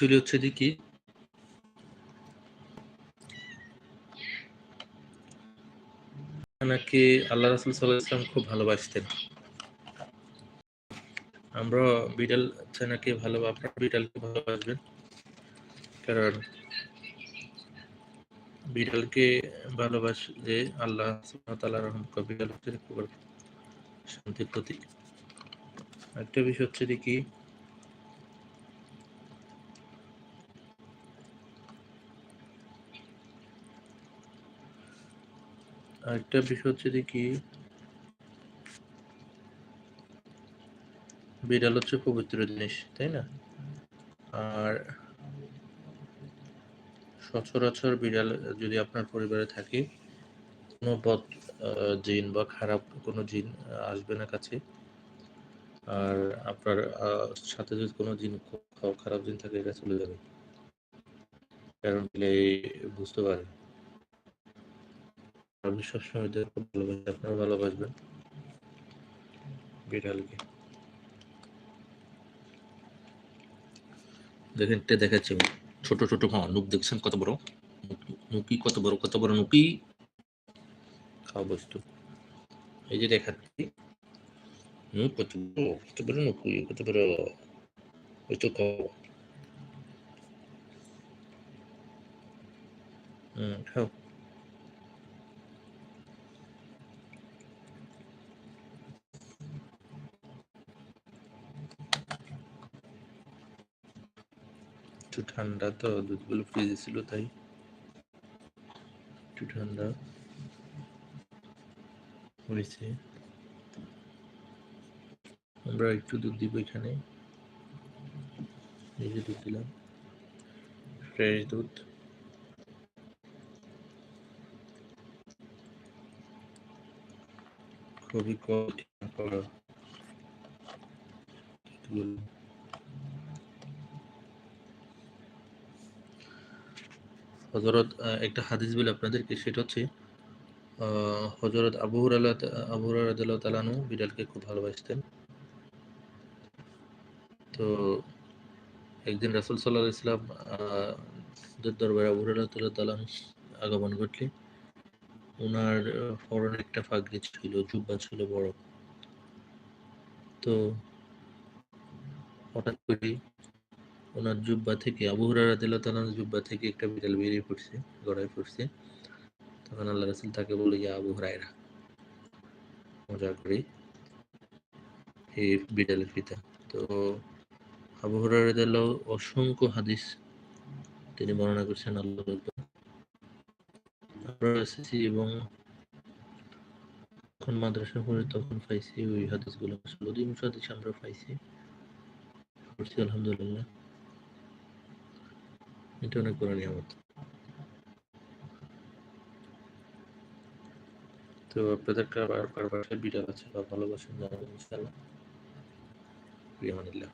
Actually হচ্ছে যে কি? নাকি আল্লাহ রাসুল সাল্লাহ ইসলাম খুব ভালোবাসতেন? আমরা বিড়াল ছানাকে ভালো আপনার বিড়ালকে ভালোবাসবেন। কারণ বিড়ালকে ভালোবাসলে আল্লাহ তাআলা রহম বিড়াল হচ্ছে শান্তির প্রতীক। একটা বিষয় হচ্ছে কি? আরেকটা বিষয় হচ্ছে যে কি? বিড়াল হচ্ছে পবিত্র জিনিস, তাই না? আর সচরাচর বিড়াল যদি আপনার পরিবারে থাকে, কোনো বদ জিন বা খারাপ কোনো জিন আসবে না কাছে। আর আপনার সাথে যদি কোনো জিন খারাপ জিন থাকে, এটা চলে যাবে। কারণ বুঝতে পারে আমি সবসময় খুব ভালোবাসি আপনারা ভালোবাসবেন। বিড়ালকে। দেখেন এটা দেখাচ্ছি ছোট ছোট হ্যাঁ নুক দেখছেন কত বড়? নুকি কত বড় কত বড় নুকি? খাওয়া বস্তু। এই যে দেখাচ্ছি নুক কত বড় কত বড় নুকি, কত বড়। ওই তো খাও হুম, খাও। একটু ঠান্ডা তো, দুধগুলো ফ্রিজে ছিল তাই। একটু ঠান্ডা হয়েছে। আমরা একটু দুধ দিব এখানে। এই যে দুধ দিলাম। ফ্রেশ দুধ। খুবই কম। হজরত একটা হাদিস বলে আপনাদেরকে, সেটা হচ্ছে হজরত আবুর আল্লাহ আবুর রাদিয়াল্লাহু তাআলানু বিড়ালকে খুব ভালোবাসতেন। তো একদিন রাসূল সাল্লাল্লাহু আলাইহি দরবার দরবারে আল্লাহ তাআলানু আগমন ঘটলে ওনার পরনে একটা পাগড়ি ছিল, জুব্বা ছিল বড়। তো হঠাৎ করে ওনার জুব্বা থেকে, আবু হুরারা জুব্বা থেকে একটা বিড়াল বেরিয়ে পড়ছে, গড়ায় পড়ছে। তখন আল্লাহ রাসুল তাকে বলে যে আবু হুরায়রা, মজা করে বিড়ালের পিতা। তো আবু হুরারা অসংখ্য হাদিস তিনি বর্ণনা করছেন আল্লাহ আমরা এবং যখন মাদ্রাসা পড়ে তখন পাইছি ওই হাদিসগুলো। অধিকাংশ হাদিস আমরা পাইছি। আলহামদুলিল্লাহ। এটা অনেক বড় নিয়ামত। তো আপনাদের কারবার কারবার বিড়াল আছে বা ভালোবাসেন, জানাবেন ইনশাআল্লাহ। প্রিয়মানিল্লাহ